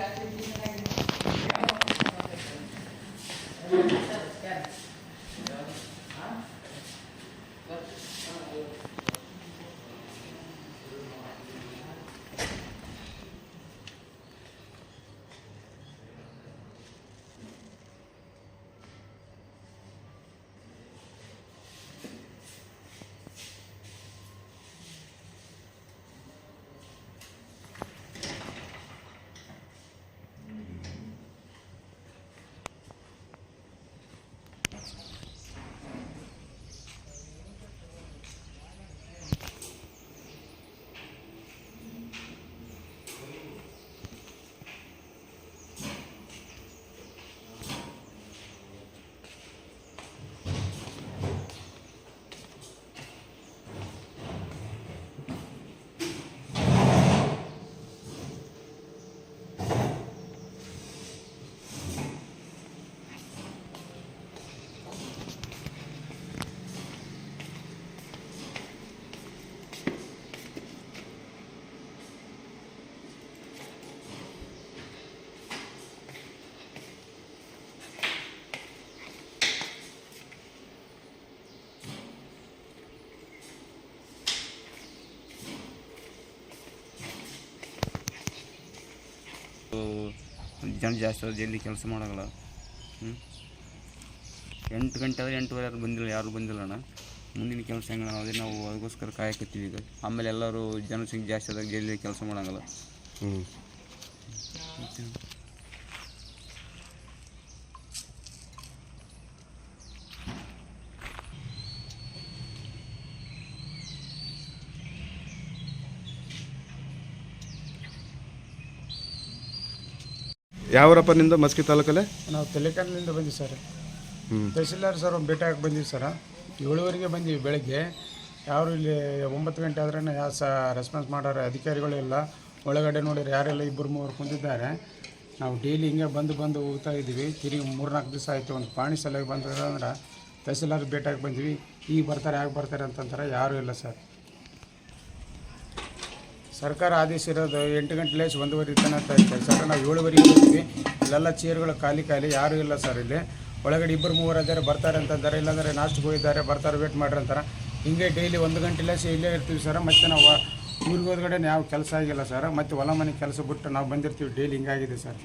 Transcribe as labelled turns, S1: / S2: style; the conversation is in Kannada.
S1: exactly ಜನ ಜಾಸ್ತಿ ಅದ ಜಲ್ದಿ ಕೆಲಸ ಮಾಡೋಲ್ಲ. ಹ್ಞೂ ಎಂಟು ಗಂಟೆ ಆದರೆ ಎಂಟುವರೆ ಯಾರು ಬಂದಿಲ್ಲ ಯಾರು ಬಂದಿಲ್ಲ ಅಣ್ಣ. ಮುಂದಿನ ಕೆಲಸ ಹೆಂಗೆ ಅದೇ ನಾವು ಅದಕ್ಕೋಸ್ಕರ ಕಾಯಕತ್ತೀವಿ ಈಗ. ಆಮೇಲೆ ಎಲ್ಲರೂ ಜನಸಂಖ್ಯೆ ಜಾಸ್ತಿ ಆದಾಗ ಜಲ್ದಿ ಕೆಲಸ ಮಾಡೋಂಗಲ್ಲ.
S2: ಹ್ಞೂ ಯಾವರಪ್ಪ ನಿಂದು ಮಸ್ಕಿ ತಾಲೂಕಲ್ಲೇ?
S3: ನಾವು ತೆಲೆಕಲ್ಲಿಂದ ಬಂದಿವಿ ಸರ್. ತಹಸೀಲ್ದಾರ್ ಸರ್ ಒಂದು ಭೇಟಿ ಹಾಕಿ ಬಂದೀವಿ ಸರ್. ಏಳುವರೆಗೆ ಬಂದೀವಿ ಬೆಳಗ್ಗೆ. ಯಾರು ಇಲ್ಲಿ ಒಂಬತ್ತು ಗಂಟೆ ಆದ್ರೂ ಯಾವ ಸಹ ರೆಸ್ಪಾನ್ಸ್ ಮಾಡೋರು ಅಧಿಕಾರಿಗಳು ಇಲ್ಲ. ಒಳಗಡೆ ನೋಡಿದ್ರೆ ಯಾರೆಲ್ಲ ಇಬ್ಬರು ಮೂವರು ಕುಂತಿದ್ದಾರೆ. ನಾವು ಡೈಲಿ ಹಿಂಗೆ ಬಂದು ಬಂದು ಹೋಗ್ತಾ ಇದ್ದೀವಿ ತಿರುಗಿ ಮೂರ್ನಾಲ್ಕು ದಿವಸ ಆಯಿತು ಒಂದು ಪಾಣಿ ಸಲಹೆ ಬಂದ್ರೆ ಅಂದ್ರೆ ತಹಸೀಲ್ದಾರ್ ಭೇಟಿಯಾಗಿ ಬಂದ್ವಿ. ಈಗ ಬರ್ತಾರೆ ಯಾಕೆ ಬರ್ತಾರೆ ಅಂತಂತಾರೆ ಯಾರೂ ಇಲ್ಲ ಸರ್. ಸರ್ಕಾರ ಆದೇಶ ಇರೋದು ಎಂಟು ಗಂಟೆ ಲೇಸ್ ಒಂದೂವರೆ ತನಕ ಅಂತ ಸರ್, ನಾವು ಏಳುವರೆಗೆ ಹೋಗ್ತೀವಿ ಇಲ್ಲೆಲ್ಲ ಚೇರ್ಗಳು ಖಾಲಿ ಖಾಲಿ, ಯಾರೂ ಇಲ್ಲ ಸರ್ ಇಲ್ಲಿ. ಒಳಗಡೆ ಇಬ್ಬರು ಮೂವರು ಇದ್ದಾರೆ, ಬರ್ತಾರೆ ಅಂತಂತಾರೆ ಇಲ್ಲಾಂದರೆ ನಾಷ್ಟಕ್ಕೆ ಹೋಗಿದ್ದಾರೆ, ಬರ್ತಾರೆ ವೇಟ್ ಮಾಡ್ರಿ ಅಂತಾರೆ. ಹಿಂಗೆ ಡೈಲಿ ಒಂದು ಗಂಟೆ ಲೇಸ್ ಇಲ್ಲೇ ಇರ್ತೀವಿ ಸರ್. ಮತ್ತು ನಾವು ಊರಿಗೆ ಹೋದ್ಗಡೆ ಯಾವ ಕೆಲಸ ಆಗಿಲ್ಲ ಸರ್. ಮತ್ತು ಹೊಲ ಮನೆ ಕೆಲಸ ಬಿಟ್ಟು ನಾವು ಬಂದಿರ್ತೀವಿ. ಡೈಲಿ ಹಿಂಗಾಗಿದೆ ಸರ್.